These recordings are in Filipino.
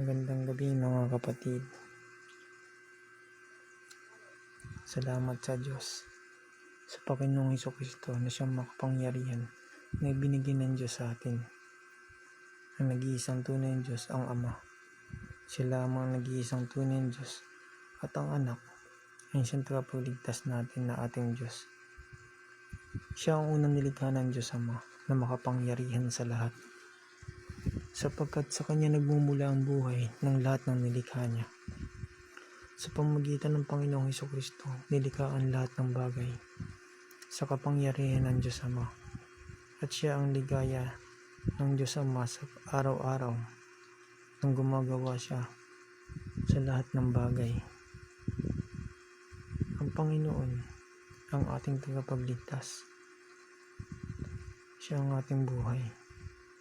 Magandang gabi mga kapatid. Salamat sa Diyos sa Panginoong Heso Kristo na siyang makapangyarihan na ibinigay ng Diyos sa atin. Ang nag-iisang tunay ng Diyos ang Ama. Siya lamang ang nag-iisang tunay ng Diyos at ang anak ay siyang tagapagligtas natin na ating Diyos. Siya ang unang nilikha ng Diyos Ama na makapangyarihan sa lahat sapagkat sa Kanya nagmumula ang buhay ng lahat ng nilikha niya. Sa pamagitan ng Panginoong Heso Kristo, nilikha ang lahat ng bagay sa kapangyarihan ng Diyos Ama. At siya ang ligaya ng Diyos Ama sa araw-araw nang gumagawa siya sa lahat ng bagay. Ang Panginoon ang ating tagapagligtas. Siya ang ating buhay,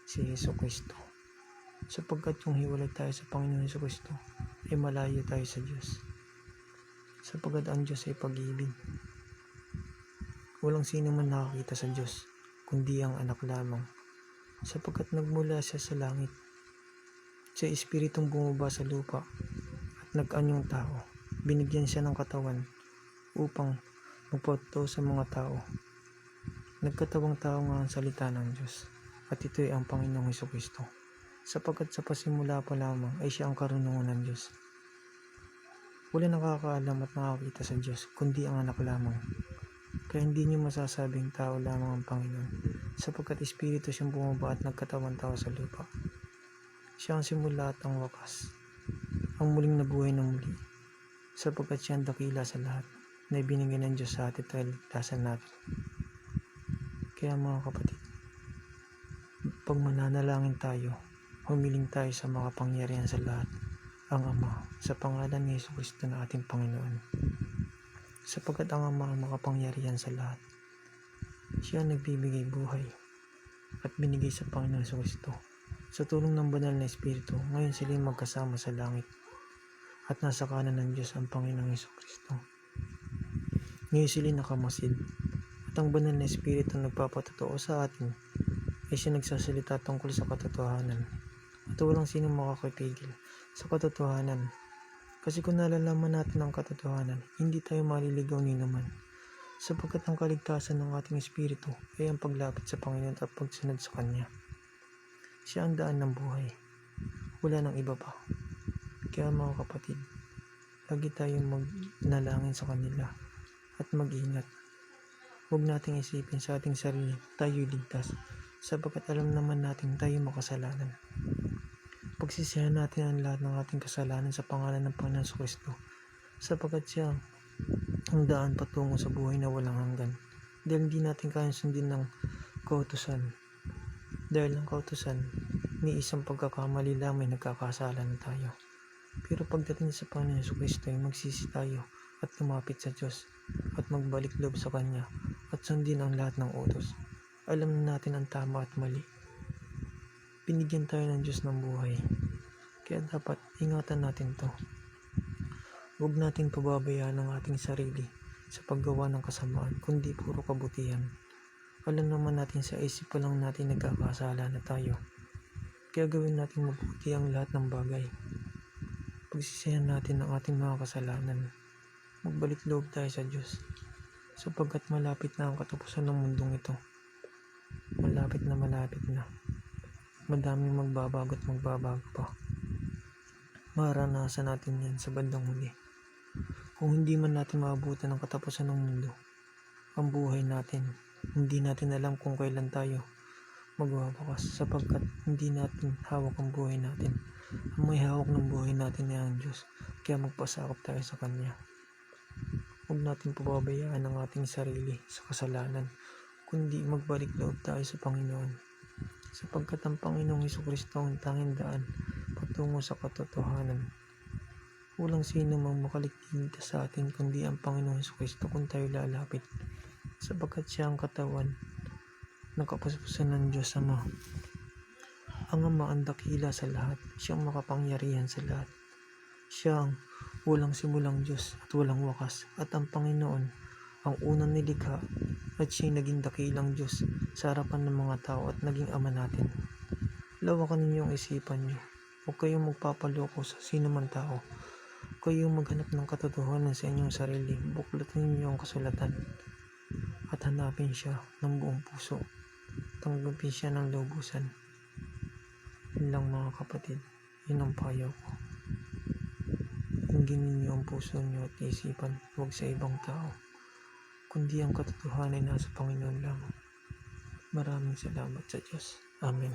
si Heso Kristo sapagkat kung hiwalay tayo sa Panginoon Heso Kristo, ay malayo tayo sa Diyos. Sapagkat ang Diyos ay pag-ibig. Walang sino man nakakita sa Diyos, kundi ang anak lamang. Sapagkat nagmula siya sa langit. Siya espiritong bumaba sa lupa at nag-anyong tao. Binigyan siya ng katawan upang magpatuto sa mga tao. Nagkatawang tao nga ang salita ng Diyos at ito ay ang Panginoong Heso Kristo sapagkat sa pasimula pa lamang ay siya ang karunungan ng Diyos. Wala nakakaalam at nakakita sa Diyos, kundi ang anak lamang. Kaya hindi niyo masasabing tao lamang ang Panginoon, sapagkat Espiritu siyang bumaba at nagkatawan tao sa lupa. Siya ang simula at ang wakas, ang muling nabuhay ng muli, sapagkat siya ang dakila sa lahat, na ibinigay ng Diyos sa atin dahil ligtasan natin. Kaya mga kapatid, pag mananalangin tayo, Humiling tayo sa makapangyarihan sa lahat, ang Ama, sa pangalan ni Yesu Kristo na ating Panginoon. Sapagkat ang Ama ang makapangyarihan sa lahat. Siya ang nagbibigay buhay at binigay sa Panginoon Yesu Kristo. Sa tulong ng banal na Espiritu, ngayon sila magkasama sa langit at nasa kanan ng Diyos ang Panginoong Yesu Kristo. Ngayon sila nakamasid at ang banal na Espiritu nagpapatotoo sa atin ay siya nagsasalita tungkol sa katotohanan at walang sino makakapigil sa katotohanan. Kasi kung nalalaman natin ang katotohanan, hindi tayo maliligaw ni naman. Sapagkat ang kaligtasan ng ating espiritu ay ang paglapit sa Panginoon at pagsunod sa Kanya. Siya ang daan ng buhay. Wala nang iba pa. Kaya mga kapatid, lagi tayong magnalangin sa kanila at mag-ingat. Huwag nating isipin sa ating sarili, tayo ligtas, sapagkat alam naman natin tayo makasalanan. Pagsisihan natin ang lahat ng ating kasalanan sa pangalan ng Panginoon sa Kristo, sapagkat siya ang daan patungo sa buhay na walang hanggan. Dahil hindi natin kaya sundin ng kautusan. Dahil ang kautusan, ni isang pagkakamali lang may nagkakasala na tayo. Pero pagdating sa Panginoon sa Kristo ay magsisi tayo at lumapit sa Diyos at magbalik loob sa Kanya at sundin ang lahat ng utos. Alam na natin ang tama at mali binigyan tayo ng Diyos ng buhay. Kaya dapat ingatan natin to. Huwag nating pababayaan ang ating sarili sa paggawa ng kasamaan, kundi puro kabutihan. Alam naman natin sa isip pa lang natin nagkakasala na tayo. Kaya gawin natin mabuti ang lahat ng bagay. Pagsisihan natin ang ating mga kasalanan. Magbalik loob tayo sa Diyos. Sapagkat malapit na ang katapusan ng mundong ito. Malapit na malapit na madaming magbabago at magbabago pa. Maranasan natin yan sa bandang huli. Kung hindi man natin maabutan ang katapusan ng mundo, ang buhay natin, hindi natin alam kung kailan tayo magwawakas sapagkat hindi natin hawak ang buhay natin. Ang may hawak ng buhay natin ay ang Diyos, kaya magpasakop tayo sa Kanya. Huwag natin pababayaan ang ating sarili sa kasalanan, kundi magbalik loob tayo sa Panginoon sapagkat ang Panginoong Heso Kristo ang tanging daan patungo sa katotohanan. Walang sino mang makaligtas sa atin kundi ang Panginoong Heso Kristo kung tayo lalapit sapagkat siya ang katawan ng kapuspusan ng Diyos Ama. Ang Ama ang dakila sa lahat, siyang makapangyarihan sa lahat. Siya ang walang simulang Diyos at walang wakas at ang Panginoon ang unang nilikha at siya'y naging dakilang Diyos sa harapan ng mga tao at naging Ama natin. Lawakan ninyo ang isipan niyo Huwag kayong magpapaloko sa sino man tao. Huwag kayong maghanap ng katotohanan sa inyong sarili. Buklatin niyo ang kasulatan at hanapin siya ng buong puso. Tanggapin siya ng lubusan. Yun lang mga kapatid. Yun ang payo ko. Inginin niyo ang puso niyo at isipan, huwag sa ibang tao. Kundi ang katotohanan ay nasa Panginoon lang. Maraming salamat sa Diyos. Amen.